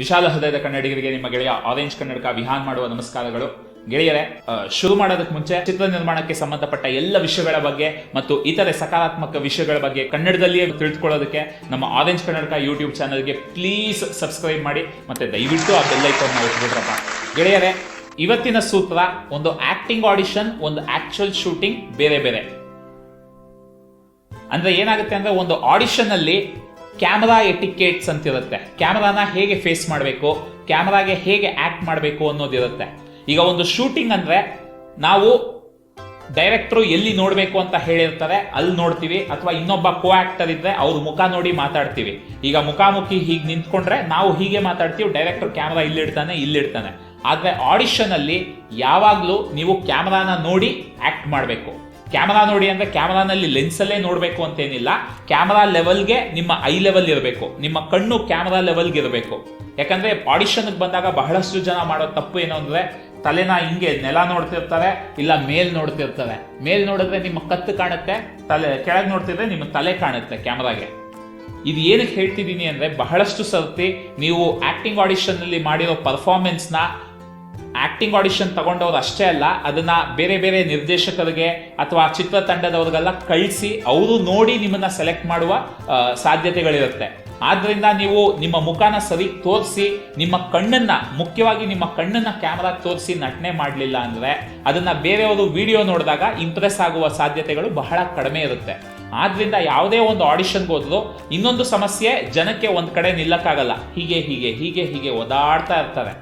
ವಿಶಾಲ ಹೃದಯದ ಕನ್ನಡಿಗರಿಗೆ ನಿಮ್ಮ ಗೆಳೆಯ ಆರೆಂಜ್ ಕನ್ನಡಕ ವಿಹಾನ್ ಮಾಡುವ ನಮಸ್ಕಾರಗಳು. ಗೆಳೆಯರೆ ಶುರು ಮಾಡೋದಕ್ಕೆ ಮುಂಚೆ ಚಿತ್ರ ನಿರ್ಮಾಣಕ್ಕೆ ಸಂಬಂಧಪಟ್ಟ ಎಲ್ಲ ವಿಷಯಗಳ ಬಗ್ಗೆ ಮತ್ತು ಇತರೆ ಸಕಾರಾತ್ಮಕ ವಿಷಯಗಳ ಬಗ್ಗೆ ಕನ್ನಡದಲ್ಲಿಯೇ ತಿಳಿದುಕೊಳ್ಳೋದಕ್ಕೆ ನಮ್ಮ ಆರೆಂಜ್ ಕನ್ನಡಕ ಯೂಟ್ಯೂಬ್ ಚಾನಲ್ಗೆ ಪ್ಲೀಸ್ ಸಬ್ಸ್ಕ್ರೈಬ್ ಮಾಡಿ ಮತ್ತೆ ದಯವಿಟ್ಟು ಆ ಬೆಲ್ ಐಕಾನ್ನ ಒತ್ಬಿಡ್ರಪ್ಪ. ಗೆಳೆಯರೆ, ಇವತ್ತಿನ ಸೂತ್ರ ಒಂದು ಆಕ್ಟಿಂಗ್ ಆಡಿಷನ್ ಒಂದು ಆಕ್ಚುಯಲ್ ಶೂಟಿಂಗ್ ಬೇರೆ ಬೇರೆ. ಅಂದ್ರೆ ಏನಾಗುತ್ತೆ ಅಂದ್ರೆ ಒಂದು ಆಡಿಷನ್ ಅಲ್ಲಿ ಕ್ಯಾಮರಾ ಎಟಿಕೇಟ್ಸ್ ಅಂತ ಇರುತ್ತೆ ಕ್ಯಾಮರಾನ ಹೇಗೆ ಫೇಸ್ ಮಾಡಬೇಕು, ಕ್ಯಾಮರಾಗೆ ಹೇಗೆ ಆಕ್ಟ್ ಮಾಡಬೇಕು ಅನ್ನೋದಿರುತ್ತೆ ಈಗ ಒಂದು ಶೂಟಿಂಗ್ ಅಂದರೆ ನಾವು ಡೈರೆಕ್ಟ್ರು ಎಲ್ಲಿ ನೋಡಬೇಕು ಅಂತ ಹೇಳಿರ್ತಾರೆ, ಅಲ್ಲಿ ನೋಡ್ತೀವಿ, ಅಥವಾ ಇನ್ನೊಬ್ಬ ಕೋ ಆಕ್ಟರ್ ಇದ್ದರೆ ಅವ್ರ ಮುಖ ನೋಡಿ ಮಾತಾಡ್ತೀವಿ. ಈಗ ಮುಖಾಮುಖಿ ಹೀಗೆ ನಿಂತ್ಕೊಂಡ್ರೆ ನಾವು ಹೀಗೆ ಮಾತಾಡ್ತೀವಿ, ಡೈರೆಕ್ಟರ್ ಕ್ಯಾಮ್ರಾ ಇಲ್ಲಿಡ್ತಾನೆ ಇಲ್ಲಿಡ್ತಾನೆ ಆದರೆ ಆಡಿಷನಲ್ಲಿ ಯಾವಾಗ್ಲೂ ನೀವು ಕ್ಯಾಮ್ರಾನ ನೋಡಿ ಆ್ಯಕ್ಟ್ ಮಾಡಬೇಕು. ಕ್ಯಾಮರಾ ನೋಡಿ ಅಂದ್ರೆ ಕ್ಯಾಮರಾನಲ್ಲಿ ಲೆನ್ಸಲ್ಲೇ ನೋಡಬೇಕು ಅಂತೇನಿಲ್ಲ. ಕ್ಯಾಮರಾ ಲೆವೆಲ್ಗೆ ನಿಮ್ಮ ಐ ಲೆವೆಲ್ ಇರಬೇಕು. ನಿಮ್ಮ ಕಣ್ಣು ಕ್ಯಾಮರಾ ಲೆವೆಲ್ಗೆ ಇರಬೇಕು. ಯಾಕಂದ್ರೆ ಆಡಿಷನ್ಗೆ ಬಂದಾಗ ಬಹಳಷ್ಟು ಜನ ಮಾಡೋ ತಪ್ಪು ಏನು ಅಂದರೆ ತಲೆನ ಹಿಂಗೆ ನೆಲ ನೋಡ್ತಿರ್ತಾರೆ, ಇಲ್ಲ ಮೇಲ್ ನೋಡ್ತಿರ್ತಾರೆ. ಮೇಲ್ ನೋಡಿದ್ರೆ ನಿಮ್ಮ ಕತ್ತು ಕಾಣುತ್ತೆ, ತಲೆ ಕೆಳಗೆ ನೋಡ್ತಿದ್ರೆ ನಿಮ್ಮ ತಲೆ ಕಾಣುತ್ತೆ ಕ್ಯಾಮ್ರಾಗೆ. ಇದು ಏನಕ್ಕೆ ಹೇಳ್ತಿದ್ದೀನಿ ಅಂದ್ರೆ ಬಹಳಷ್ಟು ಸರ್ತಿ ನೀವು ಆಕ್ಟಿಂಗ್ ಆಡಿಷನ್ ಅಲ್ಲಿ ಮಾಡಿರೋ ಪರ್ಫಾರ್ಮೆನ್ಸ್ ಆಕ್ಟಿಂಗ್ ಆಡಿಷನ್ ತಗೊಂಡವ್ರು ಅಷ್ಟೇ ಅಲ್ಲ, ಅದನ್ನ ಬೇರೆ ಬೇರೆ ನಿರ್ದೇಶಕರಿಗೆ ಅಥವಾ ಚಿತ್ರತಂಡದವ್ರಿಗೆಲ್ಲ ಕಳಿಸಿ, ಅವರು ನೋಡಿ ನಿಮ್ಮನ್ನ ಸೆಲೆಕ್ಟ್ ಮಾಡುವ ಸಾಧ್ಯತೆಗಳಿರುತ್ತೆ. ಆದ್ರಿಂದ ನೀವು ನಿಮ್ಮ ಮುಖನ ಸರಿ ತೋರಿಸಿ, ನಿಮ್ಮ ಕಣ್ಣನ್ನ, ಮುಖ್ಯವಾಗಿ ನಿಮ್ಮ ಕಣ್ಣನ್ನ ಕ್ಯಾಮ್ರಾ ತೋರಿಸಿ ನಟನೆ ಮಾಡಲಿಲ್ಲ ಅಂದ್ರೆ ಅದನ್ನ ಬೇರೆಯವರು ವಿಡಿಯೋ ನೋಡಿದಾಗ ಇಂಪ್ರೆಸ್ ಆಗುವ ಸಾಧ್ಯತೆಗಳು ಬಹಳ ಕಡಿಮೆ ಇರುತ್ತೆ. ಆದ್ರಿಂದ ಯಾವುದೇ ಒಂದು ಆಡಿಷನ್ ಹೋದ್ರು ಇನ್ನೊಂದು ಸಮಸ್ಯೆ, ಜನಕ್ಕೆ ಒಂದ್ ಕಡೆ ನಿಲ್ಲಕ್ಕಾಗಲ್ಲ. ಹೀಗೆ ಹೀಗೆ ಹೀಗೆ ಹೀಗೆ ಓದಾಡ್ತಾ ಇರ್ತಾರೆ.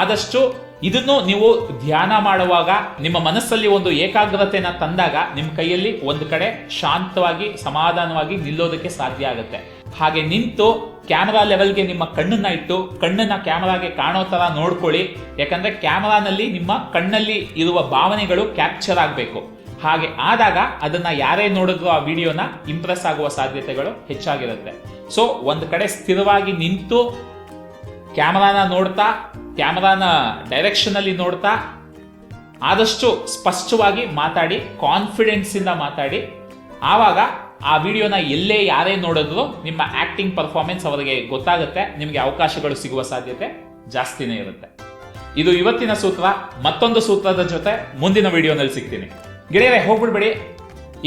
ಆದಷ್ಟು ಇದನ್ನು ನೀವು ಧ್ಯಾನ ಮಾಡುವಾಗ ನಿಮ್ಮ ಮನಸ್ಸಲ್ಲಿ ಒಂದು ಏಕಾಗ್ರತೆನ ತಂದಾಗ ನಿಮ್ಮ ಕೈಯಲ್ಲಿ ಒಂದು ಕಡೆ ಶಾಂತವಾಗಿ, ಸಮಾಧಾನವಾಗಿ ನಿಲ್ಲೋದಕ್ಕೆ ಸಾಧ್ಯ ಆಗುತ್ತೆ. ಹಾಗೆ ನಿಂತು ಕ್ಯಾಮರಾ ಲೆವೆಲ್ಗೆ ನಿಮ್ಮ ಕಣ್ಣನ್ನ ಇಟ್ಟು, ಕಣ್ಣನ್ನ ಕ್ಯಾಮರಾಗೆ ಕಾಣೋ ತರ ನೋಡ್ಕೊಳ್ಳಿ. ಯಾಕಂದ್ರೆ ಕ್ಯಾಮರಾನಲ್ಲಿ ನಿಮ್ಮ ಕಣ್ಣಲ್ಲಿ ಇರುವ ಭಾವನೆಗಳು ಕ್ಯಾಪ್ಚರ್ ಆಗಬೇಕು. ಹಾಗೆ ಆದಾಗ ಅದನ್ನ ಯಾರೇ ನೋಡಿದ್ರು ಆ ವಿಡಿಯೋನ ಇಂಪ್ರೆಸ್ ಆಗುವ ಸಾಧ್ಯತೆಗಳು ಹೆಚ್ಚಾಗಿರುತ್ತೆ. ಸೊ ಒಂದು ಕಡೆ ಸ್ಥಿರವಾಗಿ ನಿಂತು ಕ್ಯಾಮರಾನ ನೋಡ್ತಾ ಕ್ಯಾಮರಾನ ಡೈರೆಕ್ಷನ್ ಅಲ್ಲಿ ನೋಡ್ತಾ ಆದಷ್ಟು ಸ್ಪಷ್ಟವಾಗಿ ಮಾತಾಡಿ ಕಾನ್ಫಿಡೆನ್ಸ್ ಇಂದ ಮಾತಾಡಿ. ಆವಾಗ ಆ ವಿಡಿಯೋನ ಎಲ್ಲೇ ಯಾರೇ ನೋಡಿದ್ರು ನಿಮ್ಮ ಆ್ಯಕ್ಟಿಂಗ್ ಪರ್ಫಾರ್ಮೆನ್ಸ್ ಅವರಿಗೆ ಗೊತ್ತಾಗುತ್ತೆ, ನಿಮಗೆ ಅವಕಾಶಗಳು ಸಿಗುವ ಸಾಧ್ಯತೆ ಜಾಸ್ತಿನೇ ಇರುತ್ತೆ. ಇದು ಇವತ್ತಿನ ಸೂತ್ರ, ಮತ್ತೊಂದು ಸೂತ್ರದ ಜೊತೆ ಮುಂದಿನ ವಿಡಿಯೋನಲ್ಲಿ ಸಿಗ್ತೀನಿ. ಗೆಳೆಯರೆ, ಹೋಗ್ಬಿಡ್ಬೇಡಿ.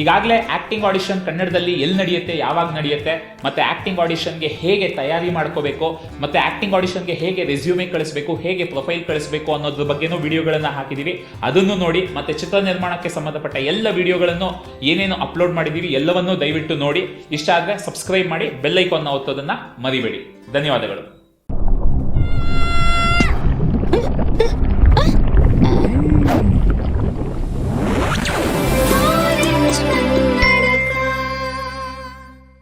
ಈಗಾಗಲೇ ಆಕ್ಟಿಂಗ್ ಆಡಿಷನ್ ಕನ್ನಡದಲ್ಲಿ ಎಲ್ಲಿ ನಡೆಯುತ್ತೆ, ಯಾವಾಗ ನಡೆಯುತ್ತೆ, ಮತ್ತೆ ಆಕ್ಟಿಂಗ್ ಆಡಿಷನ್ಗೆ ಹೇಗೆ ತಯಾರಿ ಮಾಡ್ಕೋಬೇಕು, ಮತ್ತೆ ಆಕ್ಟಿಂಗ್ ಆಡಿಷನ್ಗೆ ಹೇಗೆ ರೆಸ್ಯೂಮೆ ಕಳಿಸಬೇಕು, ಹೇಗೆ ಪ್ರೊಫೈಲ್ ಕಳಿಸಬೇಕು ಅನ್ನೋದ್ರ ಬಗ್ಗೆನೂ ವಿಡಿಯೋಗಳನ್ನು ಹಾಕಿದ್ದೀವಿ ಅದನ್ನು ನೋಡಿ, ಮತ್ತೆ ಚಿತ್ರ ನಿರ್ಮಾಣಕ್ಕೆ ಸಂಬಂಧಪಟ್ಟ ಎಲ್ಲ ವಿಡಿಯೋಗಳನ್ನು ಏನೇನು ಅಪ್ಲೋಡ್ ಮಾಡಿದ್ದೀವಿ ಎಲ್ಲವನ್ನೂ ದಯವಿಟ್ಟು ನೋಡಿ. ಇಷ್ಟ ಆದರೆ ಸಬ್ಸ್ಕ್ರೈಬ್ ಮಾಡಿ ಬೆಲ್ ಒತ್ತೋದನ್ನು ಒತ್ತೋದನ್ನ ಮರಿಬೇಡಿ. ಧನ್ಯವಾದಗಳು.